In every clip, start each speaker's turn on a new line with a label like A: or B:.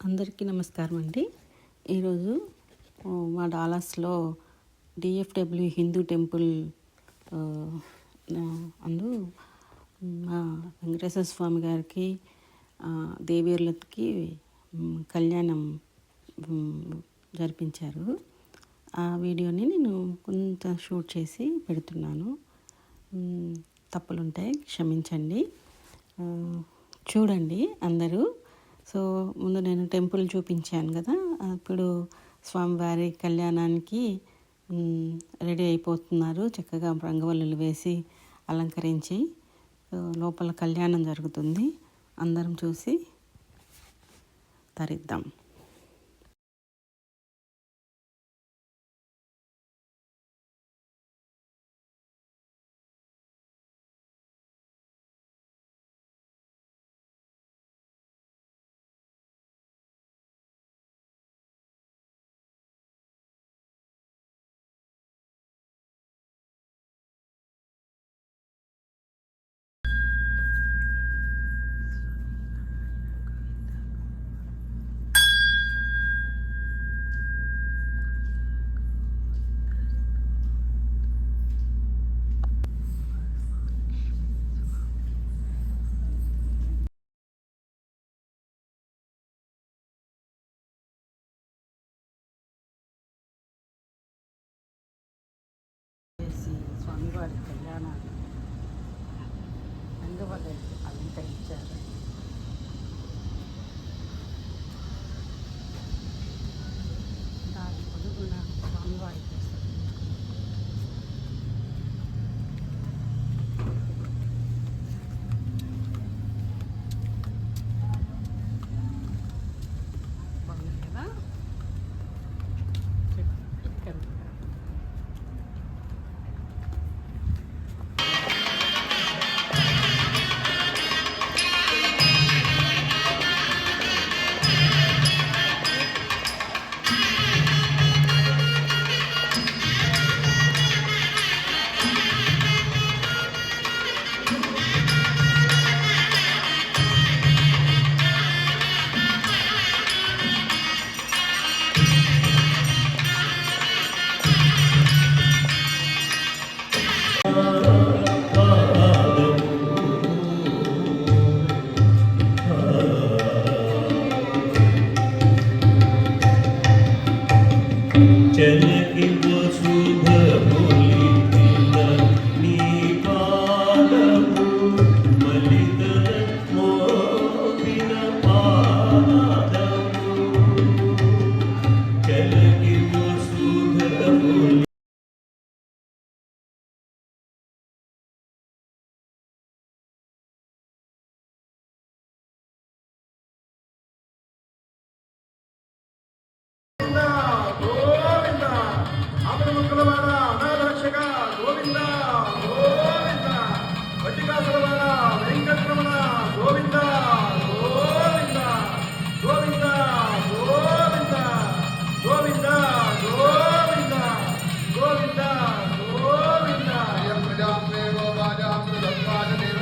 A: అందరికీ నమస్కారం అండి. ఈరోజు మా డాలాస్లో డిఎఫ్డబ్ల్యూ హిందూ టెంపుల్ అందు మా వెంకటేశ్వర స్వామి గారికి ఆ, దేవీర్లకి కళ్యాణం జరిపించారు. ఆ వీడియోని నేను కొంత షూట్ చేసి పెడుతున్నాను. తప్పులుంటాయి క్షమించండి. చూడండి అందరూ. సో ముందు నేను టెంపుల్ చూపించాను కదా. అప్పుడు స్వామివారి కళ్యాణానికి రెడీ అయిపోతున్నారు. చక్కగా రంగవల్లులు వేసి అలంకరించి లోపల కళ్యాణం జరుగుతుంది. అందరం చూసి తరిద్దాం. చేసి స్వామివారి కళ్యాణాన్ని రంగవల్లులు అలంకరించారు దాని
B: Jenny, it was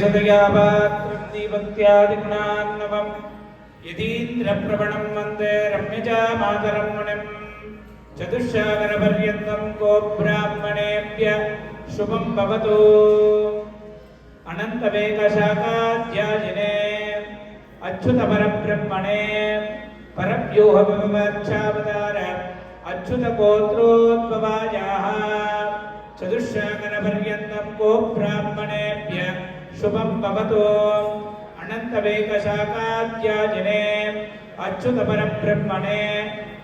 C: सदया पात्रं दीपत्यादिगुणान्नवम् यतीन्द्रप्रवणं वन्दे रम्यजा मातरं मुनिम् चतुष्सागरपर्यन्तं को ब्राह्मणेभ्य शुभं भवतु अनन्तवेकशाखाध्यायिने अच्युतपरब्रह्मणे परव्यूहविवक्षावतार अच्युतगोत्रोद्भवायाः శుభం భవతు. అనంతవేకశాకాద్యాజినే అచ్యుతపరబ్రహ్మణే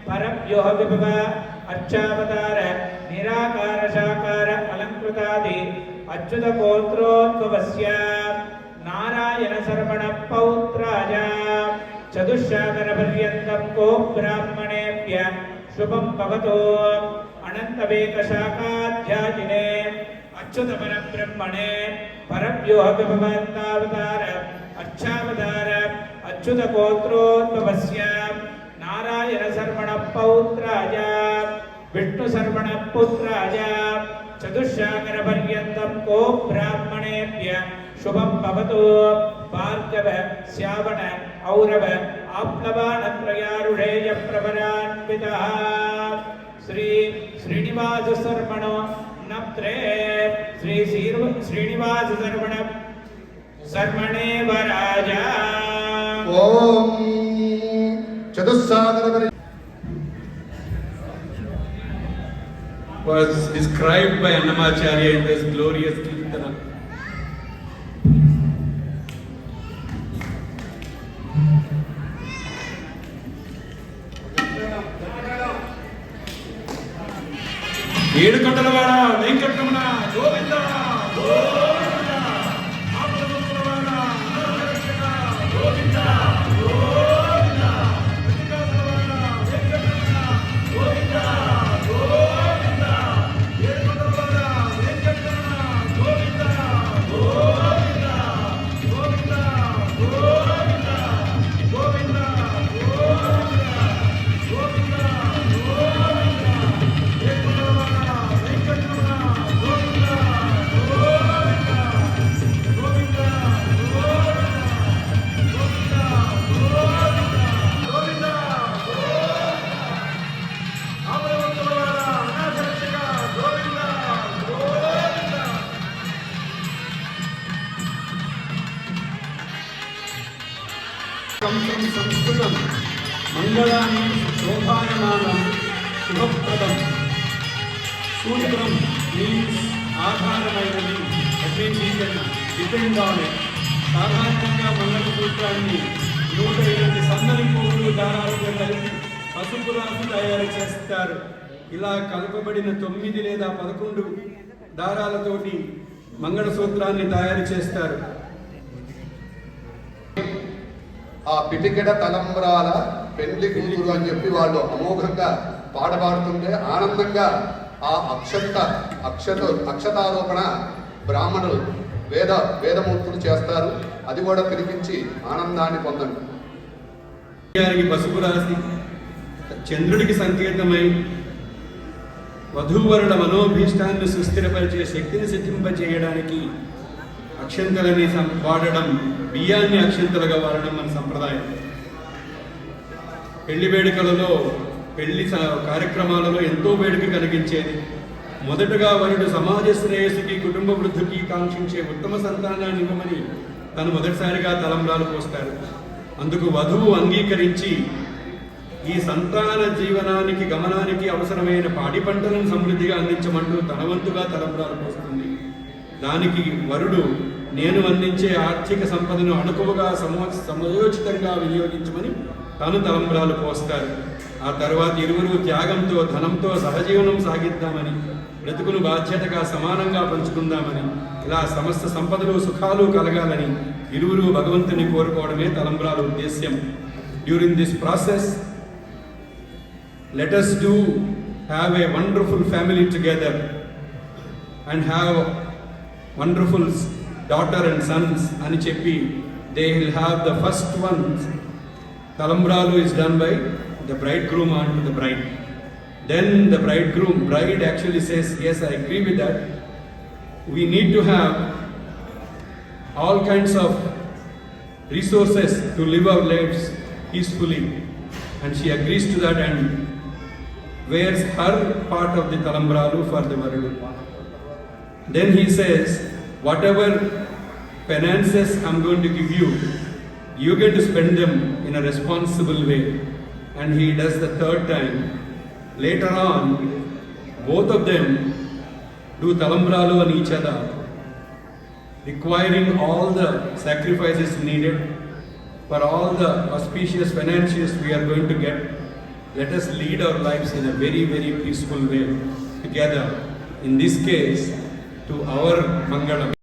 C: పరవ్యూహ విభవ అర్చావతార నిరాకార సాకార అలంకృతాది అచ్యుత గోత్రోద్భవస్య నారాయణ శర్మణ పౌత్రాయ చతుశాకర పర్యంతం కో బ్రాహ్మణేభ్య శుభం భవతో. అనంతవేకశాకాధ్యాజినే அச்சுத பரபிரம்மணே பரப்யோகபவந்தாவதார அச்சாவதார அச்சுத கோத்ரோத்பவஸ்ய நாராயண சர்வண பௌத்ராய விஷ்ணு சர்வண புத்திராய சதுஷாகர பர்யந்தம் கோ பிராமணேபிய சுபம் பவதோ Bhargava சியாவண ஔரவ
D: ஆப்ளவானத்ரயாருழேய பிரபரான்விதா Sri Srinivasa சர்மணோ
E: was described by Annamacharya in this glorious Kirtana. సంస్కృతం మంగళాన్ని శోభాయమానం శుభప్రదం. సూత్రం మీన్స్ ఆధారమైనది. డిపెండ్ ఆన్ ఇట్ సాధారణంగా మంగళ సూత్రాన్ని నూట ఎనిమిది సన్నని పువ్వులు దారాలుగా కలిపి పసుపు రాసు తయారు చేస్తారు. ఇలా కలపబడిన తొమ్మిది లేదా పదకొండు దారాలతోటి మంగళసూత్రాన్ని తయారు చేస్తారు.
D: ఆ పిటికెడ తలంబ్రాల పెండ్లి కూతురు అని చెప్పి వాళ్ళు అమోఘంగా పాడబాడుతుంటే ఆనందంగా ఆ అక్షత అక్షత అక్షతారోపణ బ్రాహ్మణులు వేద వేదమూర్తులు చేస్తారు. అది కూడా తినిపించి ఆనందాన్ని పొందండి.
E: గారికి పసుపు రాసి చంద్రుడికి సంకేతమై వధూవరుల మనోభీష్టాన్ని సుస్థిరపరిచే శక్తిని సిద్ధింపజేయడానికి అక్షంతలని సం- వాడడం బియ్యాన్ని అక్షంతలుగా వాడడం మన సంప్రదాయం. పెళ్ళి వేడుకలలో పెళ్ళి కార్యక్రమాలలో ఎంతో వేడుక కలిగించేది. మొదటగా వరుడు సమాజ శ్రేయస్సుకి కుటుంబ వృద్ధికి కాంక్షించే ఉత్తమ సంతానాన్ని ఇవ్వమని తను మొదటిసారిగా తలంబ్రాలు పోస్తారు. అందుకు వధువు అంగీకరించి ఈ సంతాన జీవనానికి గమనానికి అవసరమైన పాడి పంటలను సమృద్ధిగా అందించమంటూ తన వంతుగా తలంబ్రాలు పోస్తుంది. దానికి వరుడు నేను అందించే ఆర్థిక సంపదను అణుకువగా సమో సమయోచితంగా వినియోగించమని తను తలంబ్రాలు పోస్తారు. ఆ తర్వాత ఇరువురు త్యాగంతో ధనంతో సహజీవనం సాగిద్దామని బ్రతుకును బాధ్యతగా సమానంగా పంచుకుందామని ఇలా సమస్త సంపదలు సుఖాలు కలగాలని ఇరువురు భగవంతుని కోరుకోవడమే తలంబ్రాల ఉద్దేశ్యం. During this process let's do have a wonderful family together and have and have wonderful s- daughter and sons అని చెప్పి they will have the first ones talambralu is done by the bridegroom onto the bride then the bridegroom bride actually says yes i agree with that we need to have all kinds of resources to live our lives peacefully. And she agrees to that and wears her part of the talambralu for the Varudu. then he says, whatever penances I'm going to give you, you get to spend them in a responsible way. And he does the third time. Later on, both of them do talambralu on each other, requiring all the sacrifices needed for all the auspicious financiers we are going to get. Let us lead our lives in a very, very peaceful way together. In this case, to our Mangalam.